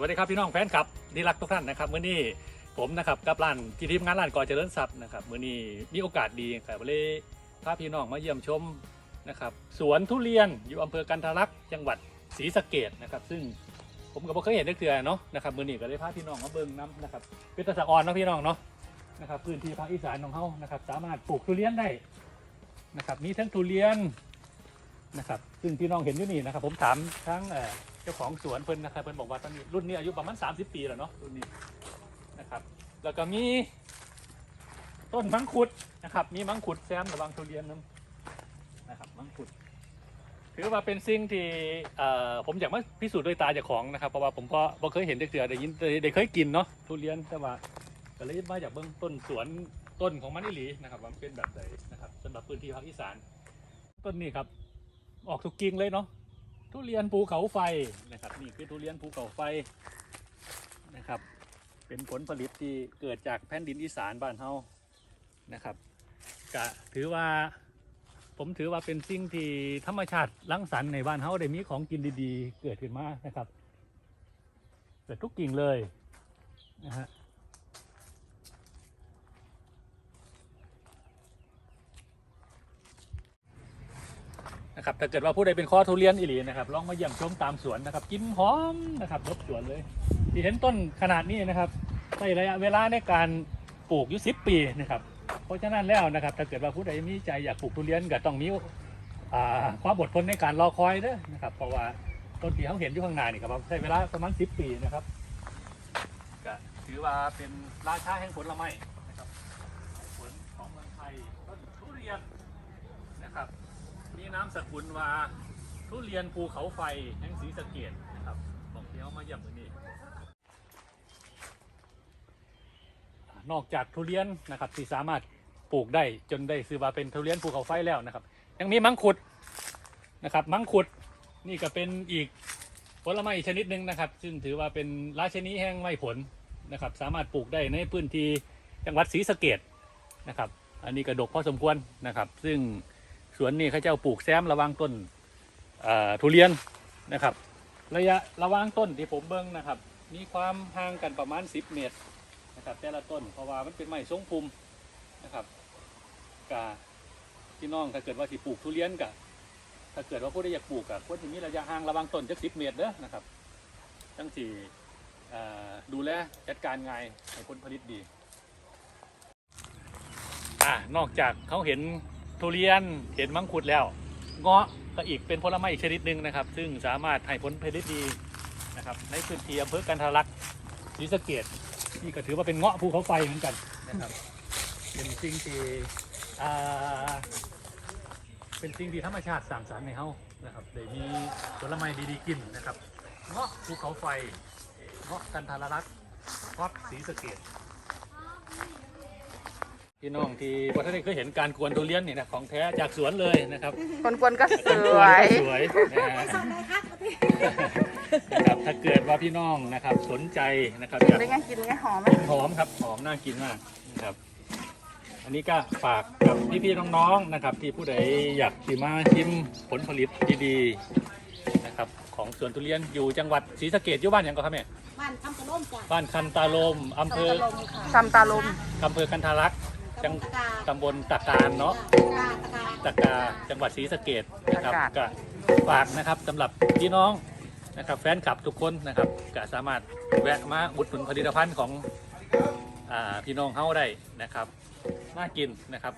วัสดีครับพี่น้องแฟนคลับที่รักทุกท่านนะครับเมื้อนี้ผมนะครับกับร้านที่ทีมงานร้านก่อเจริญทรัพย์นะครับเมื้อนี้มีโอกาสดีครับเลยพาพี่น้องมาเยี่ยมชมนะครับสวนทุเรียนอยู่อำเภอกันทรลักษ์จังหวัดศรีสะเกดนะครับซึ่งผมก็บ่เคยเห็นได้เทื่อเนาะนะครับมื้อนี้ก็เลยพาพี่น้องมาเบิ่งน้ำนะครับเป็นตะสะออนเนาะพี่น้องเนาะนะครับพื้นที่ภาคอีสานของเฮานะครับสามารถปลูกทุเรียนได้นะครับมีทั้งทุเรียนนะครับซึ่งพี่น้องเห็นอยู่นี่นะครับผมถามทั้ง เจ้าของสวนเพิ่นนะครับเพิ่นบอกว่าตอนนี้รุ่นนี้อายุประมาณ30 ปีแล้วเนาะรุ่นนี้นะครับ แล้วก็มีต้นมังคุดนะครับ มีมังคุดแซมระวังทุเรียนน้ำนะครับมังคุดถือว่าเป็นสิ่งที่ผมอยากมาพิสูจน์ด้วยตาจ้าของนะครับเพราะว่าผมก็บ่เคยเห็นได้เสือได้ยินได้เคยกินเนาะทุเรียนแต่ว่าก็เลยมาจากเบื้องต้นสวนต้นของมันอีหลีนะครับว่ามันเป็นแบบไหนนะครับสำหรับพื้นที่ภาคอีสานต้นนี้ครับ ออกทุกกิ่งเลยเนาะ ทุเรียนภูเขาไฟนะครับนี่คือทุเรียนภูเขาไฟนะครับ เป็นผลผลิตที่เกิดจากแผ่นดินอีสานบ้านเฮานะครับก็ถือว่าผมถือว่าเป็นสิ่งที่ธรรมชาติรังสรรค์ในบ้านเฮาได้มีของกินดีๆ เกิดขึ้นมานะครับ เกิดทุกกิ่งเลยนะฮะ นะครับถ้าเกิดว่าผู้ใดเป็นคอทุเรียนอิหลีนะครับลองมาเยี่ยมชมตามสวนนะครับกินหอมนะครับรบสวนเลยที่เห็นต้นขนาดนี้นะครับใช้ระยะเวลาในการปลูกอยู่สิปีนะครับเพราะฉะนั้นแล้วนะครับถ้าเกิดว่าผู้ใดมีใจอยากปลูกทุเรียนก็ต้องมีความอดทนในการรอคอยเด้อนะครับเพราะว่าต้นที่เขาเห็นอยู่ข้างหน้านี่ครับใช้เวลาประมาณสิปีนะครับก็ถือว่าเป็นราชาแห่งผลไม้นะครับผลของเมืองไทยต้นทุเรียนนะครับ น้ำสกุลว่าทุเรียนภูเขาไฟแห่งศรีสะเกดนะครับบอกเที่ยวมาเยี่ยมที่นี่นอกจากทุเรียนนะครับที่สามารถปลูกได้จนได้ซื้อว่าเป็นทุเรียนภูเขาไฟแล้วนะครับ ยังมีมังคุดนะครับ มังคุดนี่ก็เป็นอีกผลไม้อีกชนิดหนึ่งนะครับ ซึ่งถือว่าเป็นราชนีแห่งไม้ผลนะครับ สามารถปลูกได้ในพื้นที่จังหวัดศรีสะเกดนะครับ อันนี้กระดกพอสมควรนะครับ ซึ่ง วนนี่เขาเจ้าปลูกแซมระวางต้นทุเรียนนะครับ ระยะระวางต้นที่ผมเบิ้งนะครับ มีความห่างกันประมาณ 10 เมตรนะครับ แต่ละต้นเพราะว่ามันเป็นไม้ทรงภูมินะครับกะพี่น้องถ้าเกิดว่าที่ปลูกทุเรียนกะถ้าเกิดว่าผู้ใดอยากปลูกกะควรจะมีระยะห่างระวางต้นจัก10เมตรเด้อนะครับทั้งสี่ดูแลจัดการง่ายให้ผลผลิตดีอ่านอกจากเขาเห็น ทุเรียนเห็นมังคุดแล้ว เงาะก็อีกเป็นผลไม้อีกชนิดหนึ่งนะครับ ซึ่งสามารถให้ผลผลิตดีนะครับ ในพื้นที่อำเภอกันทรลักษณ์ศรีสะเกดนี่ก็ถือว่าเป็นเงาะภูเขาไฟเหมือนกันนะครับเป็นสิ่งที่เป็นสิ่งที่ธรรมชาติสร้างสรรค์ในเฮานะครับได้มีผลไม้ดีๆกินนะครับเงาะภูเขาไฟเงาะกันทรลักษณ์เงาะศรีสะเกด พี่น้องที่ประเทศไทยเคยเห็นการกวนทุเรียนนี่นะของแท้จากสวนเลยนะครับคนกวนก็สการกววนย ก็สวยนะฮะนะครับถ้าเกิดว่าพี่น้องนะครับสนใจนะครับอยากได้ไงกินไงหอมไหมกินหอมครับหอมน่ากินมากนะครับ อันนี้ก็ฝากกับพี่ๆน้องๆนะครับ ที่ผู้ใดอยากที่มาชิมผลผลิตดีๆนะครับ ของสวนทุเรียนอยู่จังหวัดศรีสะเกดอยู่บ้านหยังก็ครับแม่บ้านคำกระล่มจ้ะบ้านคันตาลมอำเภอคำกระล่มค่ะซำตาลมอำเภอกันทารักษ์ จังตำบลตะกาตำบลตะการเนาะตะกาตะกาตะกาจังหวัดศรีสะเกดนะครับตะกา ก็ฝากนะครับสำหรับพี่น้องนะครับแฟนคลับทุกคนนะครับก็สามารถแวะมาอุดหนุนผลิตภัณฑ์ของอาพี่น้องเฮาได้นะครับน่ากินนะครับ